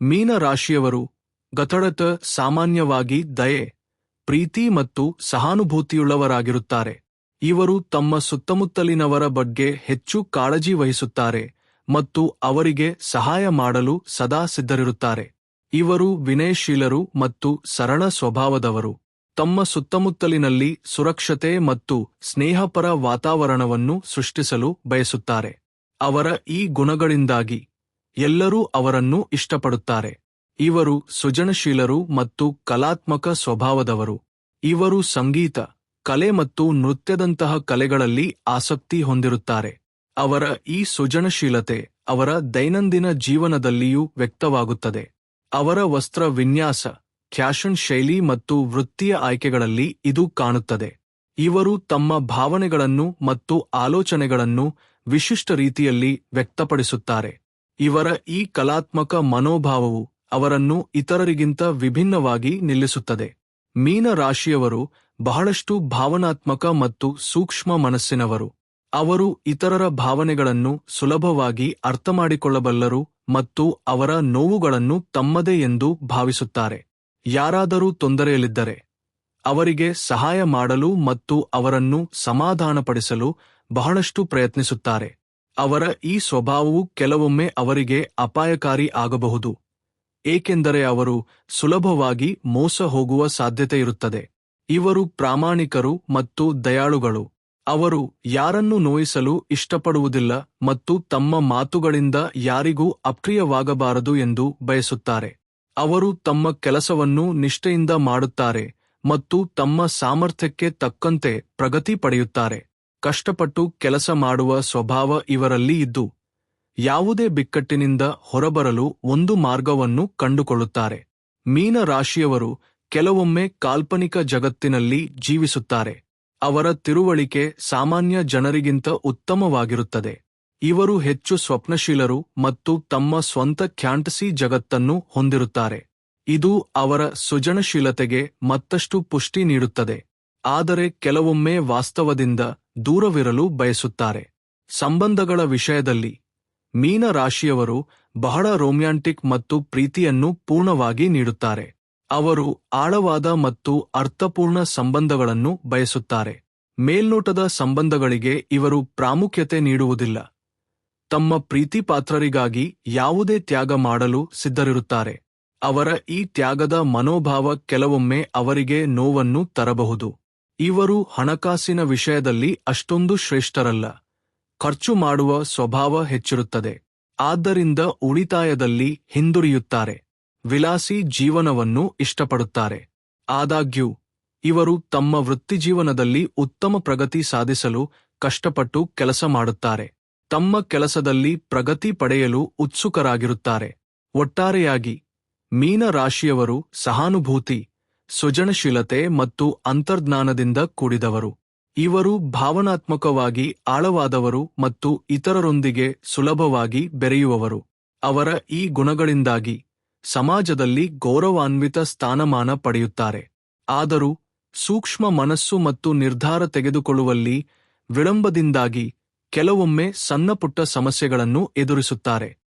ಮೀನ ರಾಶಿಯವರು ಗತಡತ ಸಾಮಾನ್ಯವಾಗಿ ದಯೆ, ಪ್ರೀತಿ ಮತ್ತು ಸಹಾನುಭೂತಿಯುಳ್ಳವರಾಗಿರುತ್ತಾರೆ. ಇವರು ತಮ್ಮ ಸುತ್ತಮುತ್ತಲಿನವರ ಬಗ್ಗೆ ಹೆಚ್ಚು ಕಾಳಜಿ ವಹಿಸುತ್ತಾರೆ ಮತ್ತು ಅವರಿಗೆ ಸಹಾಯ ಮಾಡಲು ಸದಾ ಸಿದ್ಧರಿರುತ್ತಾರೆ. ಇವರು ವಿನಯಶೀಲರು ಮತ್ತು ಸರಳ ಸ್ವಭಾವದವರು. ತಮ್ಮ ಸುತ್ತಮುತ್ತಲಿನಲ್ಲಿ ಸುರಕ್ಷತೆ ಮತ್ತು ಸ್ನೇಹಪರ ವಾತಾವರಣವನ್ನು ಸೃಷ್ಟಿಸಲು ಬಯಸುತ್ತಾರೆ. ಅವರ ಈ ಗುಣಗಳಿಂದಾಗಿ ಎಲ್ಲರೂ ಅವರನ್ನು ಇಷ್ಟಪಡುತ್ತಾರೆ. ಇವರು ಸೃಜನಶೀಲರು ಮತ್ತು ಕಲಾತ್ಮಕ ಸ್ವಭಾವದವರು. ಇವರು ಸಂಗೀತ, ಕಲೆ ಮತ್ತು ನೃತ್ಯದಂತಹ ಕಲೆಗಳಲ್ಲಿ ಆಸಕ್ತಿ ಹೊಂದಿರುತ್ತಾರೆ. ಅವರ ಈ ಸೃಜನಶೀಲತೆ ಅವರ ದೈನಂದಿನ ಜೀವನದಲ್ಲಿಯೂ ವ್ಯಕ್ತವಾಗುತ್ತದೆ. ಅವರ ವಸ್ತ್ರ ವಿನ್ಯಾಸ, ಫ್ಯಾಷನ್ ಶೈಲಿ ಮತ್ತು ವೃತ್ತಿಯ ಆಯ್ಕೆಗಳಲ್ಲಿ ಇದು ಕಾಣುತ್ತದೆ. ಇವರು ತಮ್ಮ ಭಾವನೆಗಳನ್ನು ಮತ್ತು ಆಲೋಚನೆಗಳನ್ನು ವಿಶಿಷ್ಟ ರೀತಿಯಲ್ಲಿ ವ್ಯಕ್ತಪಡಿಸುತ್ತಾರೆ. ಇವರ ಈ ಕಲಾತ್ಮಕ ಮನೋಭಾವವು ಅವರನ್ನು ಇತರರಿಗಿಂತ ವಿಭಿನ್ನವಾಗಿ ನಿಲ್ಲಿಸುತ್ತದೆ. ಮೀನ ರಾಶಿಯವರು ಬಹಳಷ್ಟು ಭಾವನಾತ್ಮಕ ಮತ್ತು ಸೂಕ್ಷ್ಮ ಮನಸ್ಸಿನವರು. ಅವರು ಇತರರ ಭಾವನೆಗಳನ್ನು ಸುಲಭವಾಗಿ ಅರ್ಥಮಾಡಿಕೊಳ್ಳಬಲ್ಲರು ಮತ್ತು ಅವರ ನೋವುಗಳನ್ನು ತಮ್ಮದೇ ಎಂದು ಭಾವಿಸುತ್ತಾರೆ. ಯಾರಾದರೂ ತೊಂದರೆಯಲ್ಲಿದ್ದರೆ ಅವರಿಗೆ ಸಹಾಯ ಮಾಡಲು ಮತ್ತು ಅವರನ್ನು ಸಮಾಧಾನಪಡಿಸಲು ಬಹಳಷ್ಟು ಪ್ರಯತ್ನಿಸುತ್ತಾರೆ. ಅವರ ಈ ಸ್ವಭಾವವು ಕೆಲವೊಮ್ಮೆ ಅವರಿಗೆ ಅಪಾಯಕಾರಿ ಆಗಬಹುದು, ಏಕೆಂದರೆ ಅವರು ಸುಲಭವಾಗಿ ಮೋಸ ಹೋಗುವ ಸಾಧ್ಯತೆಯಿರುತ್ತದೆ ಇವರು ಪ್ರಾಮಾಣಿಕರು ಮತ್ತು ದಯಾಳುಗಳು. ಅವರು ಯಾರನ್ನು ನೋಯಿಸಲು ಇಷ್ಟಪಡುವುದಿಲ್ಲ ಮತ್ತು ತಮ್ಮ ಮಾತುಗಳಿಂದ ಯಾರಿಗೂ ಅಪ್ರಿಯವಾಗಬಾರದು ಎಂದು ಬಯಸುತ್ತಾರೆ. ಅವರು ತಮ್ಮ ಕೆಲಸವನ್ನು ನಿಷ್ಠೆಯಿಂದ ಮಾಡುತ್ತಾರೆ ಮತ್ತು ತಮ್ಮ ಸಾಮರ್ಥ್ಯಕ್ಕೆ ತಕ್ಕಂತೆ ಪ್ರಗತಿ ಪಡೆಯುತ್ತಾರೆ. ಕಷ್ಟಪಟ್ಟು ಕೆಲಸ ಮಾಡುವ ಸ್ವಭಾವ ಇವರಲ್ಲಿ ಇದ್ದು, ಯಾವುದೇ ಬಿಕ್ಕಟ್ಟಿನಿಂದ ಹೊರಬರಲು ಒಂದು ಮಾರ್ಗವನ್ನು ಕಂಡುಕೊಳ್ಳುತ್ತಾರೆ. ಮೀನ ರಾಶಿಯವರು ಕೆಲವೊಮ್ಮೆ ಕಾಲ್ಪನಿಕ ಜಗತ್ತಿನಲ್ಲಿ ಜೀವಿಸುತ್ತಾರೆ. ಅವರ ತಿರುವಳಿಕೆ ಸಾಮಾನ್ಯ ಜನರಿಗಿಂತ ಉತ್ತಮವಾಗಿರುತ್ತದೆ. ಇವರು ಹೆಚ್ಚು ಸ್ವಪ್ನಶೀಲರು ಮತ್ತು ತಮ್ಮ ಸ್ವಂತ ಖ್ಯಾಂಟಸಿ ಜಗತ್ತನ್ನು ಹೊಂದಿರುತ್ತಾರೆ. ಇದು ಅವರ ಸೃಜನಶೀಲತೆಗೆ ಮತ್ತಷ್ಟು ಪುಷ್ಟಿ ನೀಡುತ್ತದೆ. ಆದರೆ ಕೆಲವೊಮ್ಮೆ ವಾಸ್ತವದಿಂದ ದೂರವಿರಲು ಬಯಸುತ್ತಾರೆ. ಸಂಬಂಧಗಳ ವಿಷಯದಲ್ಲಿ ಮೀನ ರಾಶಿಯವರು ಬಹಳ ರೋಮ್ಯಾಂಟಿಕ್ ಮತ್ತು ಪ್ರೀತಿಯನ್ನು ಪೂರ್ಣವಾಗಿ ನೀಡುತ್ತಾರೆ. ಅವರು ಆಳವಾದ ಮತ್ತು ಅರ್ಥಪೂರ್ಣ ಸಂಬಂಧಗಳನ್ನು ಬಯಸುತ್ತಾರೆ. ಮೇಲ್ನೋಟದ ಸಂಬಂಧಗಳಿಗೆ ಇವರು ಪ್ರಾಮುಖ್ಯತೆ ನೀಡುವುದಿಲ್ಲ. ತಮ್ಮ ಪ್ರೀತಿಪಾತ್ರರಿಗಾಗಿ ಯಾವುದೇ ತ್ಯಾಗ ಮಾಡಲು ಸಿದ್ಧರಿರುತ್ತಾರೆ. ಅವರ ಈ ತ್ಯಾಗದ ಮನೋಭಾವ ಕೆಲವೊಮ್ಮೆ ಅವರಿಗೆ ನೋವನ್ನು ತರಬಹುದು. ಇವರು ಹಣಕಾಸಿನ ವಿಷಯದಲ್ಲಿ ಅಷ್ಟೊಂದು ಶ್ರೇಷ್ಠರಲ್ಲ. ಖರ್ಚು ಮಾಡುವ ಸ್ವಭಾವ ಹೆಚ್ಚಿರುತ್ತದೆ. ಆದ್ದರಿಂದ ಉಳಿತಾಯದಲ್ಲಿ ಹಿಂದುರಿಯುತ್ತಾರೆ. ವಿಲಾಸಿ ಜೀವನವನ್ನು ಇಷ್ಟಪಡುತ್ತಾರೆ. ಆದಾಗ್ಯೂ, ಇವರು ತಮ್ಮ ವೃತ್ತಿಜೀವನದಲ್ಲಿ ಉತ್ತಮ ಪ್ರಗತಿ ಸಾಧಿಸಲು ಕಷ್ಟಪಟ್ಟು ಕೆಲಸ ಮಾಡುತ್ತಾರೆ. ತಮ್ಮ ಕೆಲಸದಲ್ಲಿ ಪ್ರಗತಿ ಪಡೆಯಲು ಉತ್ಸುಕರಾಗಿರುತ್ತಾರೆ. ಒಟ್ಟಾರೆಯಾಗಿ ಮೀನ ರಾಶಿಯವರು ಸಹಾನುಭೂತಿ ಸೃಜನಶೀಲತೆ ಮತ್ತು ಅಂತರ್ಜ್ಞಾನದಿಂದ ಕೂಡಿದವರು. ಇವರು ಭಾವನಾತ್ಮಕವಾಗಿ ಆಳವಾದವರು ಮತ್ತು ಇತರರೊಂದಿಗೆ ಸುಲಭವಾಗಿ ಬೆರೆಯುವವರು. ಅವರ ಈ ಗುಣಗಳಿಂದಾಗಿ ಸಮಾಜದಲ್ಲಿ ಗೌರವಾನ್ವಿತ ಸ್ಥಾನಮಾನ ಪಡೆಯುತ್ತಾರೆ. ಆದರೂ ಸೂಕ್ಷ್ಮ ಮನಸ್ಸು ಮತ್ತು ನಿರ್ಧಾರ ತೆಗೆದುಕೊಳ್ಳುವಲ್ಲಿ ವಿಳಂಬದಿಂದಾಗಿ ಕೆಲವೊಮ್ಮೆ ಸಣ್ಣಪುಟ್ಟ ಸಮಸ್ಯೆಗಳನ್ನು ಎದುರಿಸುತ್ತಾರೆ.